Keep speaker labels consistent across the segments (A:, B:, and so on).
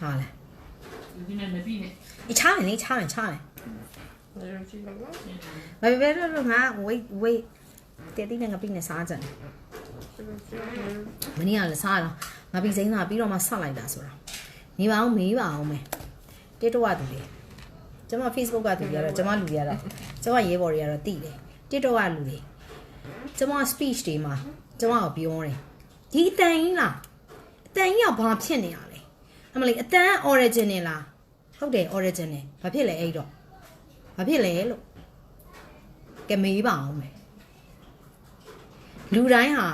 A: ဟာလေ
B: ဒီနေ့မပြီးနဲ့
A: အချားတယ်လေချားတယ်ချားတယ်
C: ဒါကြည့်ပါလား
A: ဘယ်ဘယ်တော့ငါ wait wait တဲ့တိနဲ့ငါပြီးနေစားကြတယ်မနေ့ကလည်းစားတော့ငါပြီးစိမ့်သားပြီးတော့မှဆက်လိုက်တာဆိုတာနေပါအောင်မေးပါအောင်မယ်တစ်တော့ကသူလေကျွန်မ Facebook ကသူရတော့ကျွန်မလူရတော့ကျွန်မရေးပေါ်တွေကတော့တိတယ်တစ်တော့ကလူတွေကျွန်မ speech တွေမှာကျွန်မကိုပြောတယ် ဒီအတန်ကြီးလားအတန်ကြီးကဘာဖြစ်နေရလဲအမလေးအတန် original လားဟုတ်တယ် original ဘာဖြစ်လဲအဲ့တော့ဘာဖြစ်လဲလို့ကမေးပါအောင်မယ်လူတိုင်းဟာ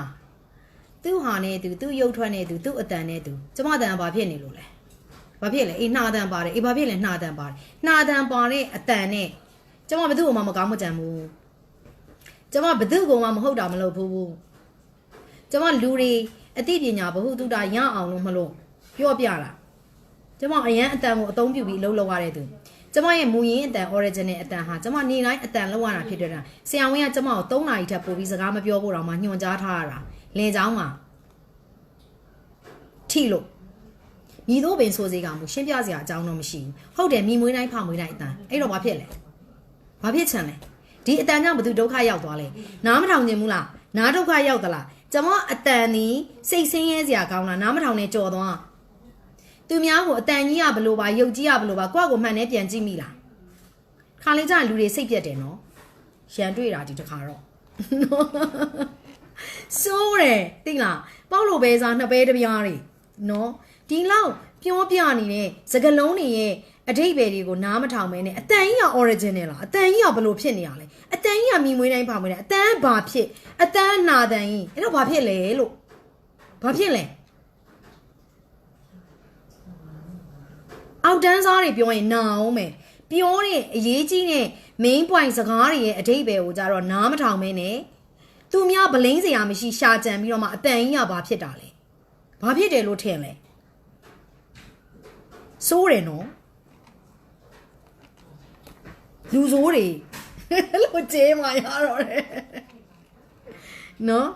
A: သူ့ဟာနဲ့သူသူ့ရုပ်ထွက်နဲ့သူသူ့အတန်နဲ့သူကျမအတန်ကဘာဖြစ်နေလို့လဲဘာဖြစ်လဲအေးနှာတန်ပါတယ်အေးဘာဖြစ်လဲနှာတန်ပါတယ်နှာတန်ပါတဲ့အတန်နဲ့ကျမဘယ်သူ့မှမကောင်းမကြံဘူးကျမဘယ်သူ့ကောင်မှမဟုတ်တာမလုပ်ဘူး ကျမလူတွေအသိပညာဘ ഹു တုတာရအောင်လို့မလို့ပြောပြတာကျမအရန်အတန်ကိုအသုံးပြုပြီးအလုပ်လုပ်ရတဲ့သူကျမရဲ့မူရင်းအတန် original အတန်ဟာကျမနေတိုင်းအတန်လောက်ရတာဖြစ်တဲ့တာဆရာဝန်ကကျမကို3နာရီထပ်ပို့ပြီးစကားမပြောဖို့တော့မှညွှန်ကြားထားရတာလင်เจ้าမှာထိလို့ညီတို့ပင်ဆိုစေကမှုရှင်းပြစရာအကြောင်းတော့မရှိဘူးဟုတ်တယ်မိမွေးတိုင်းဖမွေးတိုင်းအတန်အဲ့တော့ဘာဖြစ်လဲဘာဖြစ်ချင်လဲဒီအတန်ကြောင့်ဘသူဒုက္ခရောက်သွားလဲနားမထောင်ခြင်းဘူးလား နားဒုက္ခရောက်သလားကျမအတန်ဒီစိတ်ဆင်းရဲစရာကောင်းလားနားမထောင်နဲ့ကြော်သွားသူများကိုအတန်ကြီးကဘလို့ပါယုတ်ကြီးကဘလို့ပါကိုယ့်ကိုမှန်နဲ့ပြန်ကြည့်မိလားခါလေးကျရင်လူတွေစိတ်ပြတ်တယ်နော်ရန်တွေ့တာဒီတစ်ခါတော့စိုးတယ်သိလားပေါက်လို့ပဲစားနှစ်ပဲတစ်ပြားတွေနော်ဒီလောက်ပြောပြနေတဲ့စကလုံးတွေရဲ့ အတိတ်ပဲတွေကိုနားမထောင်မဲနဲ့အတန်ကြီးက original လားအတန်ကြီးကဘလို့ဖြစ်နေရလဲအတန်ကြီးကမိမွေးတိုင်းပါမွေးတိုင်းအတန်ဘာဖြစ်အတန်နာတန်ကြီးအဲ့တော့ဘာဖြစ်လဲလို့ဘာဖြစ်လဲအောက်တန်းစားတွေပြောရင်နာအောင်မယ်ပြောတဲ့အရေးကြီးတဲ့ main point စကားတွေရဲ့အတိတ်ပဲကိုကြတော့နားမထောင်မဲနဲ့သူများဗလိန်းစရာမရှိရှာကြံပြီးတော့မှအတန်ကြီးကဘာဖြစ်တာလဲဘာဖြစ်တယ်လို့ထင်လဲစိုးတယ်နော် လူဆိုးတွေလို့ကျေးမှရတော့တယ်နော်